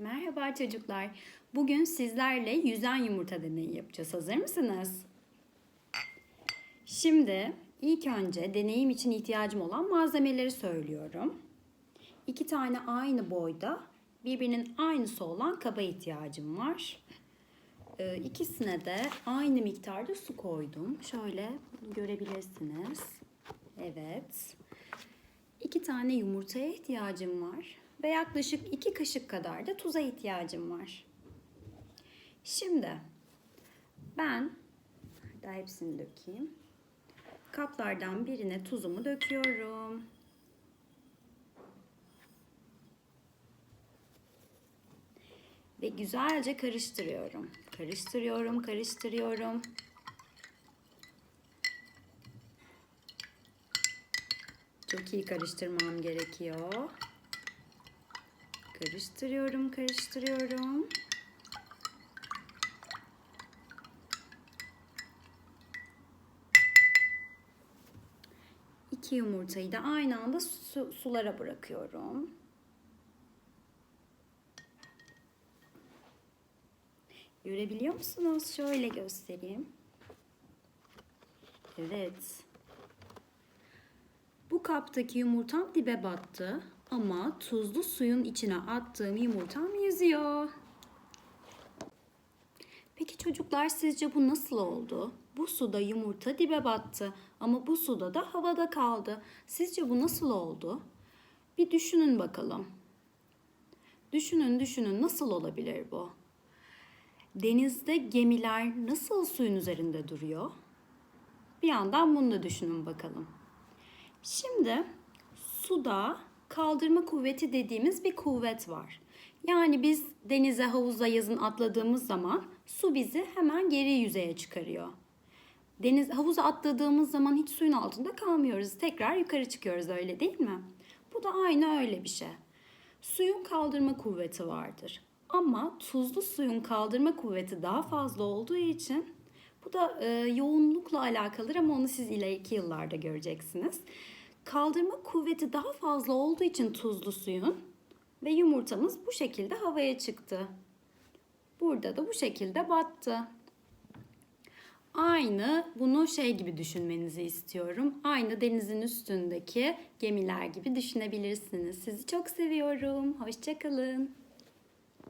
Merhaba çocuklar. Bugün sizlerle yüzen yumurta deneyi yapacağız. Hazır mısınız? Şimdi ilk önce deneyim için ihtiyacım olan malzemeleri söylüyorum. İki tane aynı boyda birbirinin aynısı olan kaba ihtiyacım var. Ee, İkisine de aynı miktarda su koydum. Şöyle görebilirsiniz. Evet. İki tane yumurtaya ihtiyacım var ve yaklaşık iki kaşık kadar da tuza ihtiyacım var. Şimdi ben da hepsini dökeyim. Kaplardan birine tuzumu döküyorum. Ve güzelce karıştırıyorum. Karıştırıyorum, karıştırıyorum. Çok iyi karıştırmam gerekiyor. Karıştırıyorum, karıştırıyorum. İki yumurtayı da aynı anda su, sulara bırakıyorum. Görebiliyor musunuz? Şöyle göstereyim. Evet. Bu kaptaki yumurtam dibe battı ama tuzlu suyun içine attığım yumurtam yüzüyor. Peki çocuklar sizce bu nasıl oldu? Bu suda yumurta dibe battı ama bu suda da havada kaldı. Sizce bu nasıl oldu? Bir düşünün bakalım. Düşünün düşünün nasıl olabilir bu? Denizde gemiler nasıl suyun üzerinde duruyor? Bir yandan bunu da düşünün bakalım. Şimdi suda kaldırma kuvveti dediğimiz bir kuvvet var. Yani biz denize, havuza yazın atladığımız zaman su bizi hemen geri yüzeye çıkarıyor. Deniz havuza atladığımız zaman hiç suyun altında kalmıyoruz. Tekrar yukarı çıkıyoruz öyle değil mi? Bu da aynı öyle bir şey. Suyun kaldırma kuvveti vardır. Ama tuzlu suyun kaldırma kuvveti daha fazla olduğu için bu da e, yoğunlukla alakalıdır ama onu siz ileriki yıllarda göreceksiniz. Kaldırma kuvveti daha fazla olduğu için tuzlu suyun ve yumurtamız bu şekilde havaya çıktı. Burada da bu şekilde battı. Aynı bunu şey gibi düşünmenizi istiyorum. Aynı denizin üstündeki gemiler gibi düşünebilirsiniz. Sizi çok seviyorum. Hoşçakalın.